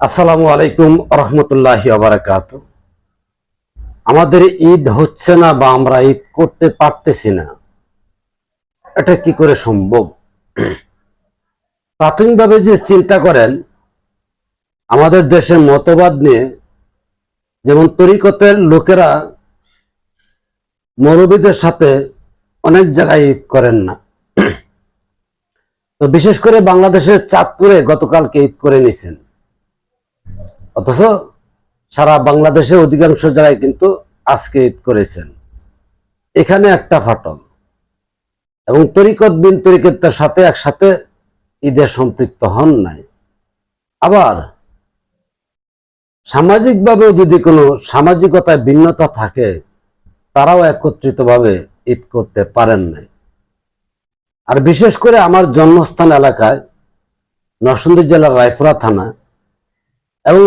আসসালামু আলাইকুম রহমতুল্লাহ আবরাকাত আমাদের ঈদ হচ্ছে না বা আমরা ঈদ করতে পারতেছি না। এটা কি করে সম্ভব? প্রাথমিকভাবে যে চিন্তা করেন, আমাদের দেশের মতবাদ নিয়ে যেমন তরিকতের লোকেরা মৌলবীদের সাথে অনেক জায়গায় ঈদ করেন না। তো বিশেষ করে বাংলাদেশের চাঁদপুরে গতকালকে ঈদ করে নিছেন। অথচ সারা বাংলাদেশের অধিকাংশ জায়গায় কিন্তু আজকে ঈদ করেছেন। এখানে একটা ফাটল। এবং তরিকত বিন তরিকতের সাথে একসাথে ঈদে সম্পৃক্ত হন নাই। আবার সামাজিকভাবেও যদি কোনো সামাজিকতায় ভিন্নতা থাকে, তারাও একত্রিতভাবে ঈদ করতে পারেন নাই। আর বিশেষ করে আমার জন্মস্থান এলাকায় নরসিংদী জেলার রায়পুরা থানা এবং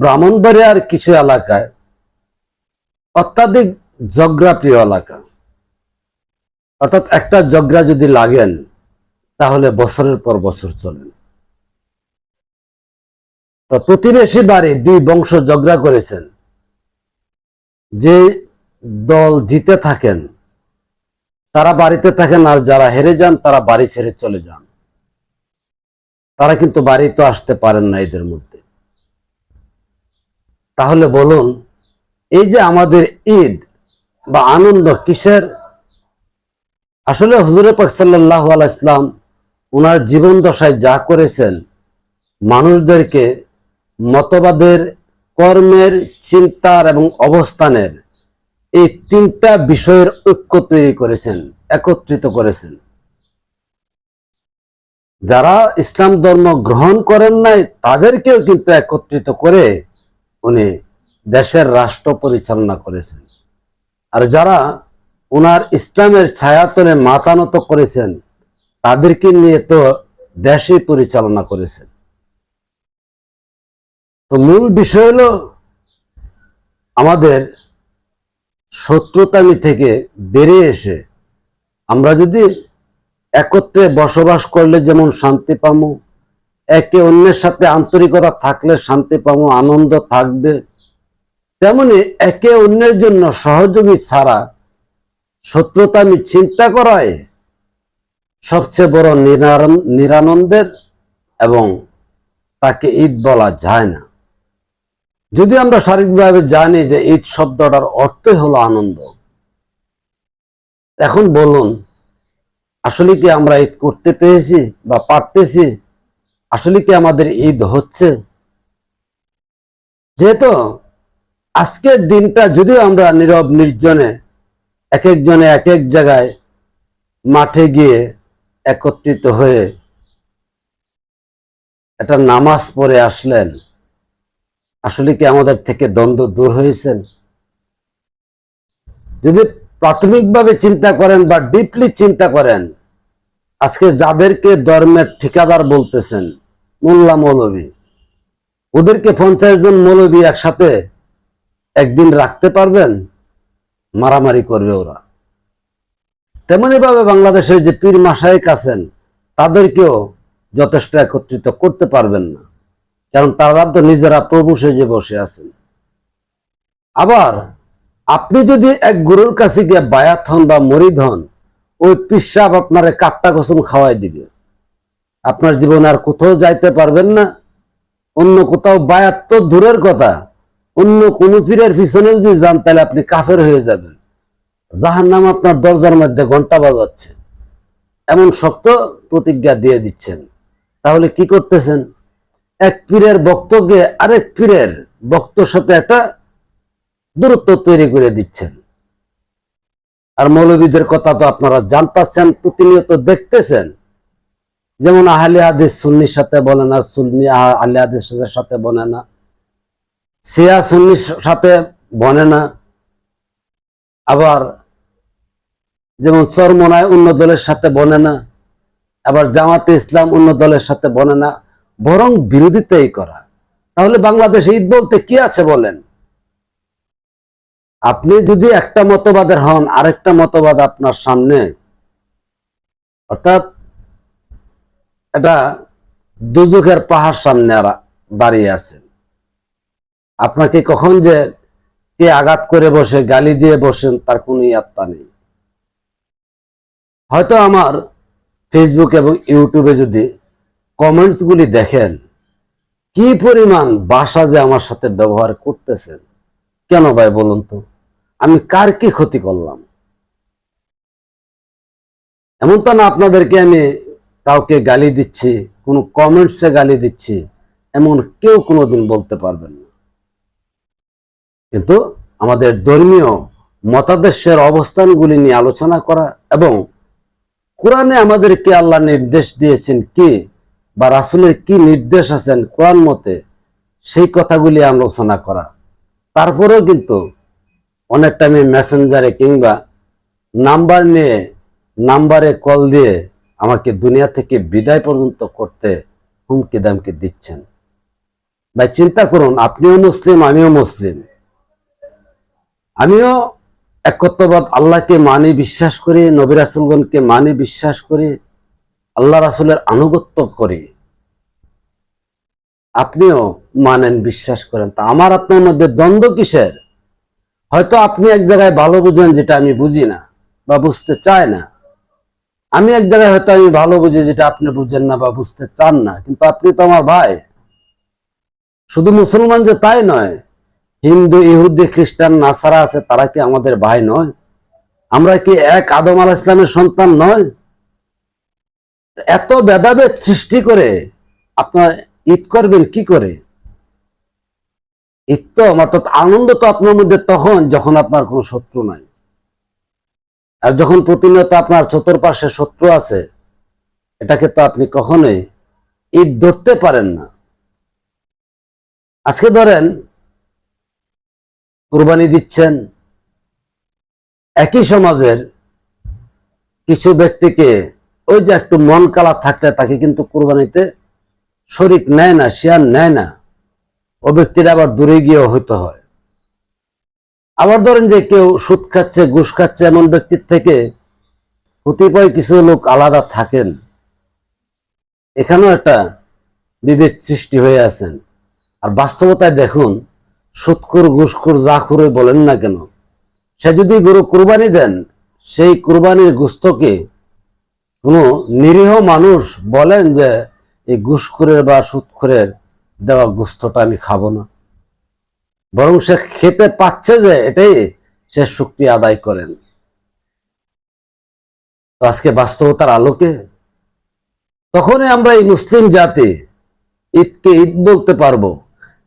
ব্রাহ্মণবাড়িয়ার কিছু এলাকায় অত্যাধিক জগ্রাপ্রিয় এলাকা। অর্থাৎ একটা জগ্রা যদি লাগেন, তাহলে বছরের পর বছর চলেন তো প্রতিবেশী বাড়ি দুই বংশ জগ্রা করেছেন। যে দল জিতে থাকেন, তারা বাড়িতে থাকেন আর যারা হেরে যান, তারা বাড়ি ছেড়ে চলে যান। তারা কিন্তু বাড়ি তো আসতে পারেন না এদের মধ্যে। তাহলে বলুন, এই যে আমাদের ঈদ বা আনন্দ কিসের? আসলে হুজুরে পাক সাল্লাহ ইসলাম ওনার জীবন দশায় যা করেছেন, মানুষদেরকে মতবাদের, কর্মের, চিন্তার এবং অবস্থানের এই তিনটা বিষয়ের ঐক্য তৈরি করেছেন, একত্রিত করেছেন। যারা ইসলাম ধর্ম গ্রহণ করেন নাই, তাদেরকেও কিন্তু একত্রিত করে উনি দেশের রাষ্ট্র পরিচালনা করেছেন। আর যারা ওনার ইসলামের ছায়াতলে মাতানত করেছেন, তাদেরকে নিয়ে তো দেশই পরিচালনা করেছেন। তো মূল বিষয় হল, আমাদের শত্রুতামি থেকে বেরিয়ে এসে আমরা যদি একত্রে বসবাস করলে যেমন শান্তি পামো একে অন্যের সাথে আন্তরিকতা থাকলে শান্তি পামো আনন্দ থাকবে। তেমনি একে অন্যের জন্য সহযোগী ছাড়া শত্রুতা আমি চিন্তা করায় সবচেয়ে বড় নিরানন্দ- নিরানন্দের এবং তাকে ঈদ বলা যায় না। যদি আমরা শারীরিকভাবে জানি যে ঈদ শব্দটার অর্থই হলো আনন্দ, এখন বলুন, আসলে কি আমরা ঈদ করতে পেরেছি বা পারতেছি? আসলে কি আমাদের ঈদ হচ্ছে? যেহেতু আজকের দিনটা যদিও আমরা নীরব নির্জনে এক একজনে এক এক জায়গায় মাঠে গিয়ে একত্রিত হয়ে একটা নামাজ পড়ে আসলেন, আসলে কি আমাদের থেকে দ্বন্দ্ব দূর হয়েছেন? যদি প্রাথমিকভাবে চিন্তা করেন বা ডিপলি চিন্তা করেন আজকে যাদেরকে ধর্মের ঠিকাদার বলতেছেন, মোল্লা মৌলবী ওদেরকে পঞ্চাশ জন মৌলবী একসাথে একদিন রাখতে পারবেন? মারামারি করবে ওরা। তেমনি ভাবে বাংলাদেশের যে পীর মাসায়িক আছেন, তাদেরকেও যথেষ্ট একত্রিত করতে পারবেন না। কারণ তারা তো নিজেরা প্রভু সেজে বসে আছেন। আবার, আপনি যদি এক গুরুর কাছে গিয়ে বায়াত হন বা মরিদ হন ওই পিসাব আপনারে কাট্টা কসম খাওয়াই দিবে। আপনার জীবনে আর কোথাও যাইতে পারবেন না। অন্য কোথাও বায়াত তো দূরের কথা। অন্য কোন পীরের পিছনে যদি যান, তাহলে আপনি কাফের হয়ে যাবেন। যাহার নাম আপনার দরজার মধ্যে ঘণ্টা বাজাচ্ছে। এমন শক্ত প্রতিজ্ঞা দিয়ে দিচ্ছেন। তাহলে কি করতেছেন? এক পীরের বক্তকে আরেক পীরের বক্তর সাথে একটা দূরত্ব তৈরি করে দিচ্ছেন। আর মৌলবীদের কথা তো আপনারা জানতেছেন, প্রতিনিয়ত দেখতেছেন। যেমন আহলে হাদিস সুন্নির সাথে বলে না, সুন্নি আহ- আহলে হাদিসের সাথে বলে না। সিয়া সুন্নির সাথে বনে না। আবার যেমন চরমনায় অন্য দলের সাথে বনে না। আবার জামাতে ইসলাম অন্য দলের সাথে বনে না। বরং বিরোধিতাই করা। তাহলে বাংলাদেশে ঈদ বলতে কি আছে বলেন? আপনি যদি একটা মতবাদের হন, আরেকটা মতবাদ আপনার সামনে, অর্থাৎ এটা দুজকের পাহাড় সামনে দাঁড়িয়ে আছেন আপনাকে কখন যে কে আঘাত করে বসে, গালি দিয়ে বসেন, তার কোনো ইয়াত্তা নেই। হয়তো আমার ফেসবুক এবং ইউটিউবে যদি কমেন্টস গুলি দেখেন, কি পরিমাণ ভাষা যে আমার সাথে ব্যবহার করতেছেন কেন ভাই বলুন তো? আমি কার কি ক্ষতি করলাম? এমন তো না আপনাদেরকে আমি কাউকে গালি দিচ্ছি, কোনো কমেন্টসে গালি দিচ্ছি, এমন কেউ কোনোদিন বলতে পারবেন না। কিন্তু আমাদের ধর্মীয় মতাদর্শের অবস্থানগুলি নিয়ে আলোচনা করা এবং কোরআনে আমাদেরকে আল্লাহ নির্দেশ দিয়েছেন কি বা রাসুলের কি নির্দেশ আছেন কোরআন মতে, সেই কথাগুলি আলোচনা করা। তারপরেও কিন্তু অনেকটা আমি মেসেঞ্জারে কিংবা নাম্বার নিয়ে নাম্বারে কল দিয়ে আমাকে দুনিয়া থেকে বিদায় পর্যন্ত করতে হুমকি দামকি দিচ্ছেন। ভাই, চিন্তা করুন, আপনিও মুসলিম, আমিও মুসলিম। আমিও একত্ববাদ আল্লাহকে মানি বিশ্বাস করি, নবী রাসুলগণকে মানি বিশ্বাস করি, আল্লাহ রাসুলের আনুগত্য করি। আপনিও মানেন, বিশ্বাস করেন। তা আমার আপনার মধ্যে দ্বন্দ্ব কিসের? হয়তো আপনি এক জায়গায় ভালো বুঝেন যেটা আমি বুঝি না বা বুঝতে চাই না। আমি এক জায়গায় হয়তো আমি ভালো বুঝি যেটা আপনি বুঝেন না বা বুঝতে চান না, কিন্তু আপনি তো আমার ভাই। শুধু মুসলমান যে তাই নয়, হিন্দু, ইহুদি, খ্রিস্টান, নাসারা আছে, তারা কি আমাদের ভাই নয়? আমরা কি এক আদম আলাহ ইসলামের সন্তান নয়? এত ভেদাভেদ সৃষ্টি করে আপনার ঈদ করবেন কি করে? ঈদ তো অর্থাৎ আনন্দ তো আপনার মধ্যে তখন যখন আপনার কোনো শত্রু নাই। আর যখন প্রতিনিয়ত আপনার চতুর্পাশে শত্রু আছে, এটাকে তো আপনি কখনোই ঈদ ধরতে পারেন না। আজকে ধরেন, কুরবানি দিচ্ছেন, একই সমাজের কিছু ব্যক্তিকে ওই যে একটু মন কালা থাকলে তাকে কিন্তু কুরবানিতে শরিক নেয় না শেয়ার নেয় না। ও ব্যক্তিরা আবার দূরে গিয়ে হইতে হয়। আবার ধরেন যে কেউ সুদ খাচ্ছে, ঘুষ খাচ্ছে এমন ব্যক্তির থেকে কতিপয় কিছু লোক আলাদা থাকেন। এখানেও একটা বিভেদ সৃষ্টি হয়ে আছেন। আর বাস্তবতায় দেখুন সুৎখুর ঘুষখুর যা খুরে বলেন না কেন। সে যদি গরু কুরবানি দেন, সেই কুরবানির গুস্তকে কোনো নিরীহ মানুষ বলেন যে এই ঘুষখুরের বা সুৎখুরের দেওয়া গুস্তটা আমি খাব না। বরং সে খেতে পাচ্ছে যে এটাই সে শক্তি আদায় করেন। আজকে বাস্তবতার আলোকে তখনই আমরা এই মুসলিম জাতি ঈদকে ঈদ বলতে পারব।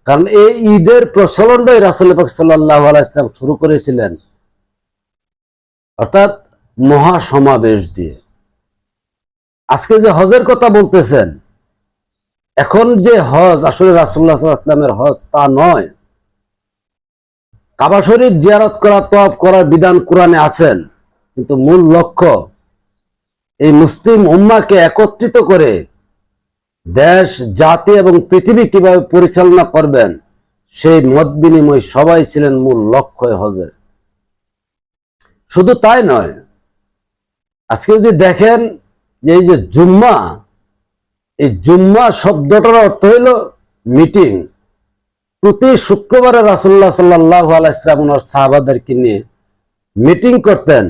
কারণ এই ঈদের প্রচলনটাই রাসুল পাক সাল্লাহ ইসলাম শুরু করেছিলেন। অর্থাৎ মহা সমাবেশ দিয়ে। আজকে যে হজের কথা বলতেছেন এখন যে হজ, আসলে রাসুল্লাহ ইসলামের হজ তা নয়। কাবা শরীফ জিয়ারত করা তফ করার বিধান কোরআনে আছেন, কিন্তু মূল লক্ষ্য এই মুসলিম উম্মাকে একত্রিত করে দেশ, জাতি এবং পৃথিবী কীভাবে পরিচালনা করবেন, সেই মত বিনিময় সবাই ছিলেন মূল লক্ষ্য হজের। শুধু তাই নয়, আজকে যদি দেখেন যে এই যে জুম্মা এই জুম্মা শব্দটার অর্থ হইল মিটিং প্রতি শুক্রবারে রাসুল্লাহ সাল্লাহ আলাইসলাম ওনার সাহাবাদেরকে নিয়ে মিটিং করতেন।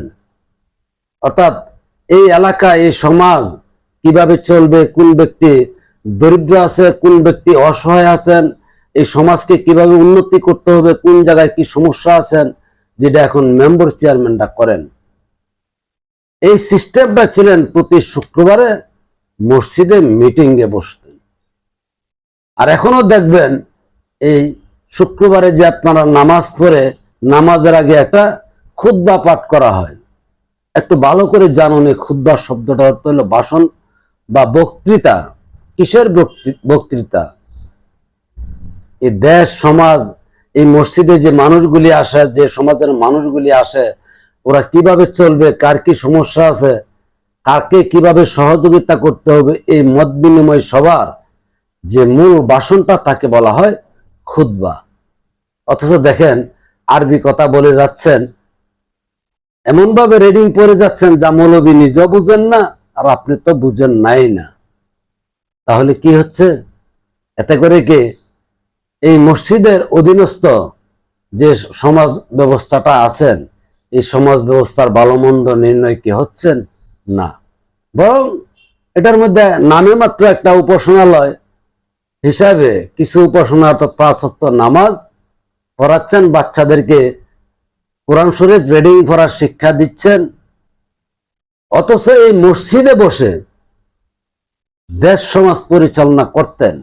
অর্থাৎ এই এলাকা, এই সমাজ কীভাবে চলবে, কোন ব্যক্তি দরিদ্র আছে, কোন ব্যক্তি অসহায় আছেন, এই সমাজকে কীভাবে উন্নতি করতে হবে, কোন জায়গায় কি সমস্যা আছেন, যেটা এখন মেম্বার চেয়ারম্যানরা করেন। এই সিস্টেমটা ছিলেন প্রতি শুক্রবারে মসজিদে মিটিংয়ে বসতেন। আর এখনও দেখবেন এই শুক্রবারে যে আপনারা নামাজ পড়ে, নামাজের আগে একটা খুদ্া পাঠ করা হয়। একটু ভালো করে জানুন এই খুদ্া শব্দটা অর্থ হলো ভাষণ বা বক্তৃতা। কিসের বক্তৃতা? এই দেশ, সমাজ, এই মসজিদে যে মানুষগুলি আসে, যে সমাজের মানুষগুলি আসে, ওরা কীভাবে চলবে, কার কি সমস্যা আছে কাকে কীভাবে সহযোগিতা করতে হবে এই মত বিনিময় সবার যে মূল বাসনটা তাকে বলা হয় খুদ্া অথচ দেখেন, আরবি কথা বলে যাচ্ছেন এমন ভাবে রেডিং পড়ে যাচ্ছেন যা মৌলবী নিজেও বুঝেন না, আর আপনি তো বুঝেন নাই না। তাহলে কি হচ্ছে? এতে করে কি এই মসজিদের অধীনস্থ যে সমাজ ব্যবস্থাটা আছেন, এই সমাজ ব্যবস্থার ভালো মন্দ নির্ণয় কি হচ্ছেন? না। বরং এটার মধ্যে নামে মাত্র একটা উপাসনালয় হিসাবে কিছু উপাসনা অর্থাৎ পাঁচ ওয়াক্ত নামাজ পড়াচ্ছেন, বাচ্চাদেরকে কোরআন শরীফ রিডিং পড়ার শিক্ষা দিচ্ছেন। অথচ এই মসজিদে বসে দেশ সমাজ পরিচালনা করতেন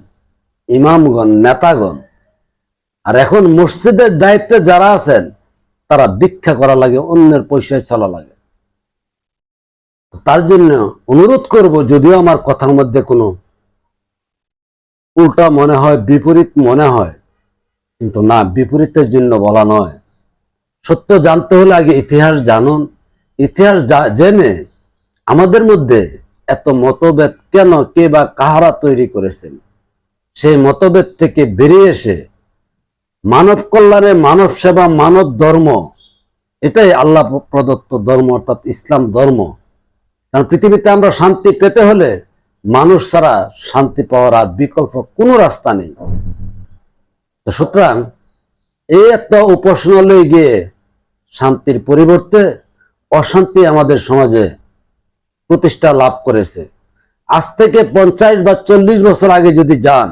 ইমামগণ, নেতাগণ। আর এখন মসজিদের দায়িত্বে যারা আছেন, তারা ভিক্ষা করা লাগে, অন্যের পয়সায় চলা লাগে। তার জন্য অনুরোধ করব, যদিও আমার কথার মধ্যে কোনো উল্টা মনে হয়, বিপরীত মনে হয়, কিন্তু না, বিপরীতের জন্য বলা নয়। সত্য জানতে হলে আগে ইতিহাস জানুন। ইতিহাস জেনে আমাদের মধ্যে এত মতভেদ কেন, কে বা কাহারা তৈরি করেছেন? সেই মতভেদ থেকে বেরিয়ে এসে মানব কল্যাণে মানব সেবা, মানব ধর্ম, এটাই আল্লাহ প্রদত্ত ধর্ম, অর্থাৎ ইসলাম ধর্ম। কারণ পৃথিবীতে আমরা শান্তি পেতে হলে মানুষ ছাড়া শান্তি পাওয়ার আর বিকল্প কোনো রাস্তা নেই। তো সুতরাং এই একটা উপাসনালয়ে গিয়ে শান্তির পরিবর্তে অশান্তি আমাদের সমাজে প্রতিষ্ঠা লাভ করেছে। আজ থেকে পঞ্চাশ বা চল্লিশ বছর আগে যদি যান,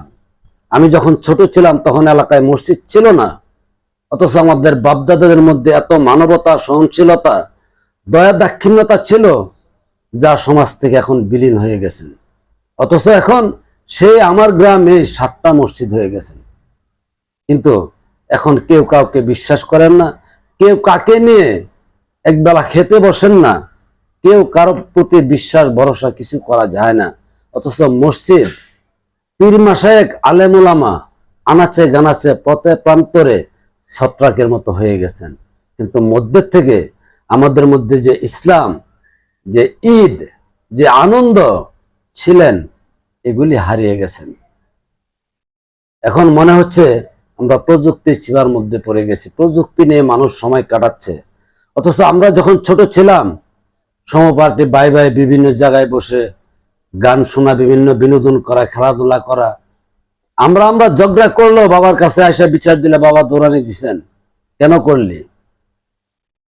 আমি যখন ছোট ছিলাম তখন এলাকায় মসজিদ ছিল না, অথচ আমাদের বাপদাদাদের মধ্যে এত মানবতা, সহনশীলতা দয়া দাক্ষিণ্যতা ছিল যা সমাজ থেকে এখন বিলীন হয়ে গেছেন। অথচ এখন সেই আমার গ্রামে সাতটা মসজিদ হয়ে গেছেন। কিন্তু এখন কেউ কাউকে বিশ্বাস করেন না, কেউ কাকে নিয়ে একবেলা খেতে বসেন না, কেউ কারও প্রতি বিশ্বাস, ভরসা কিছু করা যায় না। অথচ মসজিদ পীর মাসায়েক আলেমুলামা আনাচে গানাচে পথে প্রান্তরে ছত্রাকের মতো হয়ে গেছেন। কিন্তু মধ্যের থেকে আমাদের মধ্যে যে ইসলাম যে ঈদ, যে আনন্দ ছিলেন, এগুলি হারিয়ে গেছেন। এখন মনে হচ্ছে আমরা প্রযুক্তির চিবার মধ্যে পড়ে গেছি। প্রযুক্তি নিয়ে মানুষ সময় কাটাচ্ছে। অথচ আমরা যখন ছোট ছিলাম, সমপার্টি বাই বাই বিভিন্ন জায়গায় বসে গান শোনা, বিভিন্ন বিনোদন করা, খেলাধুলা করা, আমরা আমরা ঝগড়া করল বাবার কাছে আসা বিচার দিলে বাবা দৌড়ানি দিছেন। কেন করলি?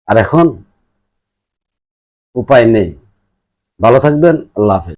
আর এখন উপায় নেই। ভালো থাকবেন আল্লাহ হাফেজ।